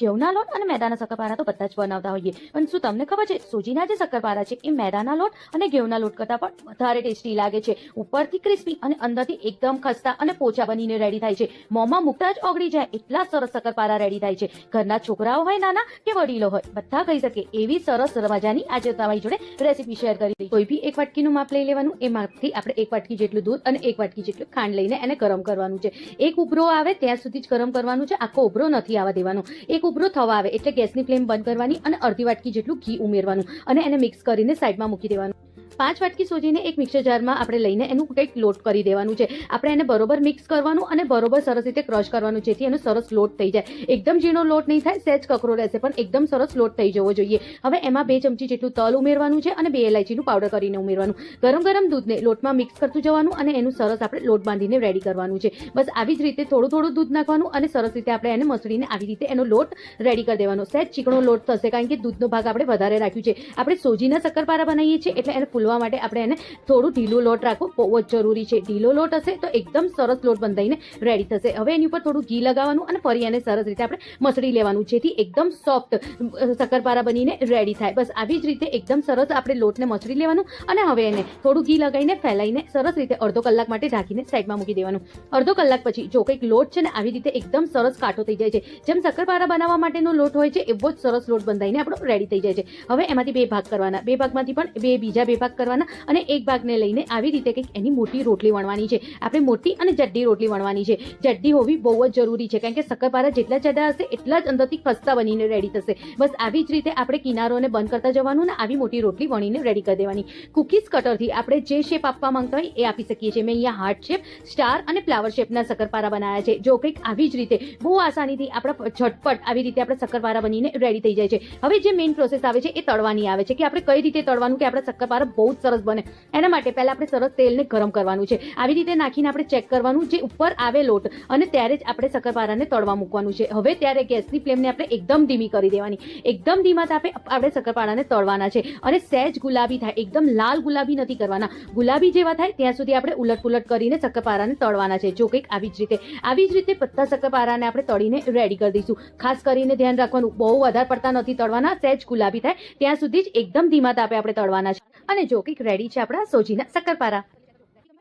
ઘઉંના લોટ અને મેદાના શક્કરપારા તો બધા જ બનાવતા હોઈએ. પણ શું તમને ખબર છે, સોજીના જે શક્કરપારા છે, એ મેદાના લોટ અને ઘઉંના લોટ કરતાં પણ વધારે ટેસ્ટી લાગે છે. ઉપરથી ક્રિસ્પી અને અંદરથી એકદમ ખસ્તા અને પોચા બનીને રેડી થાય છે. મોંમાં મૂકતા જ ઓગળી જાય, એટલા સરસ શક્કરપારા રેડી થાય છે. ઘરના છોકરાઓ હોય, નાના કે વડીલો હોય, બધા ખાઈ શકે એવી સરસ મજાની આજે તમારી જોડે રેસીપી શેર કરી કોઈ બી એક વાટકીનું માપ લઈ લેવાનું, એ માપથી આપણે એક વાટકી જેટલું દૂધ અને એક વાટકી જેટલું ખાંડ લઈને એને ગરમ કરવાનું છે. એક ઉભરો આવે, ત્યાં સુધી જ ગરમ કરવાનું છે, આખો ઉભરો નથી આવવા દેવાનો. એક ઉભરો થવા આવે એટલે ગેસની ફ્લેમ બંધ કરવાની અને અડધી વાટકી જેટલું ઘી ઉમેરવાનું અને એને મિક્સ કરીને સાઈડમાં મૂકી દેવાનું. પાંચ વાટકી સોજીને એક મિક્સર જારમાં આપણે લઈને એનું કંઈક લોટ કરી દેવાનું છે. આપણે એને બરોબર મિક્સ કરવાનું અને બરોબર સરસ રીતે ક્રશ કરવાનું, જેથી એનો સરસ લોટ થઈ જાય. એકદમ ઝીણો લોટ નહીં થાય, સહેજ કકરો રહેશે, પણ એકદમ સરસ લોટ થઈ જવો જોઈએ. હવે એમાં બે ચમચી જેટલું તલ ઉમેરવાનું છે અને બે ઇલાયચીનું પાવડર કરીને ઉમેરવાનું. ગરમ ગરમ દૂધને લોટમાં મિક્સ કરતું જવાનું અને એનું સરસ આપણે લોટ બાંધીને રેડી કરવાનું છે. બસ આવી જ રીતે થોડું થોડું દૂધ નાખવાનું અને સરસ રીતે આપણે એને મસળીને આવી રીતે એનો લોટ રેડી કરી દેવાનો. સહેજ ચીકણો લોટ થશે, કારણ કે દૂધનો ભાગ આપણે વધારે રાખ્યું છે. આપણે સોજીના શક્કરપારા બનાવીએ છીએ, એટલે એને ફૂલવા માટે આપણે એને થોડું ઢીલું લોટ રાખવો બહુ જ જરૂરી છે. ઢીલો લોટ હશે તો એકદમ સરસ લોટ બંધાઈને રેડી થશે. હવે એની ઉપર થોડું ઘી લગાવવાનું અને ફરી એને સરસ રીતે આપણે મસળી લેવાનું, જેથી એકદમ સોફ્ટ શક્કરપારા બનીને રેડી થાય. બસ આવી જ રીતે એકદમ સરસ આપણે લોટને મસળી લેવાનું અને હવે એને થોડું ઘી લગાવીને ફેલાઈને સરસ રીતે અડધો કલાક માટે ઢાંકીને સાઈડમાં મૂકી દેવાનું. અડધો કલાક પછી જો કંઈક લોટ છે ને આવી રીતે એકદમ સરસ કાઠો થઈ જાય છે. જેમ શક્કરપારા બનાવવા માટેનો લોટ હોય છે એવો જ સરસ લોટ બંધાઈને આપણો રેડી થઈ જાય છે. હવે એમાંથી બે ભાગ કરવાના. બે ભાગમાંથી પણ બે, બીજા બે ભાગ કરવાના અને એક ભાગને લઈને આવી રીતે કંઈક એની મોટી રોટલી વણવાની છે. આપણે મોટી અને જડ્ડી રોટલી વણવાની છે. જડ્ડી હોવી બહુ જ જરૂરી છે, કારણ કે શક્કરપારા જેટલા જાડા હશે, એટલા જ અંદરથી ખસ્તા બનીને રેડી થશે. બસ આવી જ રીતે આપણે કિનારોને બંધ કરતા જવાનું ને આવી મોટી રોટલી વણીને રેડી કરી દેવાની. કુકીઝ કટરથી આપણે જે શેપ આપવા માંગતા હોય એ આપી શકીએ છીએ. મેં અહીંયા હાર્ટ શેપ સ્ટાર અને ફ્લાવર શેપના સક્કરપારા બનાવ્યા છે. જો કંઈક આવી જ રીતે બહુ આસાનીથી આપણા ઝટપટ આવી રીતે આપણે શક્કરપારા બનીને રેડી થઈ જાય છે. હવે જે મેઇન પ્રોસેસ આવે છે એ તળવાની આવે છે કે આપણે કઈ રીતે તળવાનું કે આપણા શક્કરપારા બહુ જ સરસ બને. એના માટે પહેલા આપણે સરસ તેલને ગરમ કરવાનું છે. આવી રીતે નાખીને આપણે ચેક કરવાનું જે ઉપર આવે લોટ, અને ત્યારે જ આપણે શક્કરપારાને તળવા મૂકવાનું છે. હવે ત્યારે ગેસની ફ્લેમને આપણે એકદમ ધીમી કરી દેવાની. એકદમ ધીમા તાપે આપણે શક્કરપારાને તળવાના છે. અને સહેજ ગુલાબી થાય. એકદમ લાલ ગુલાબી નથી કરવાના. ગુલાબી જેવા થાય ત્યાં સુધી આપણે ઉલટ પુલટ કરીને શક્કરપારાને તળવાના છે. જો કંઈક આવી જ રીતે, આવી જ રીતે બધા શક્કરપારાને આપણે તળીને રેડી કરી દઈશું. ખાસ કરીને ધ્યાન રાખવાનું, બહુ વધારે પડતા નથી તળવાના. સહેજ ગુલાબી થાય. ત્યાં સુધી જ એકદમ ધીમા તાપે આપણે તળવાના છે. અને જો કંઈક રેડી છે આપણા સોજીના શક્કરપારા.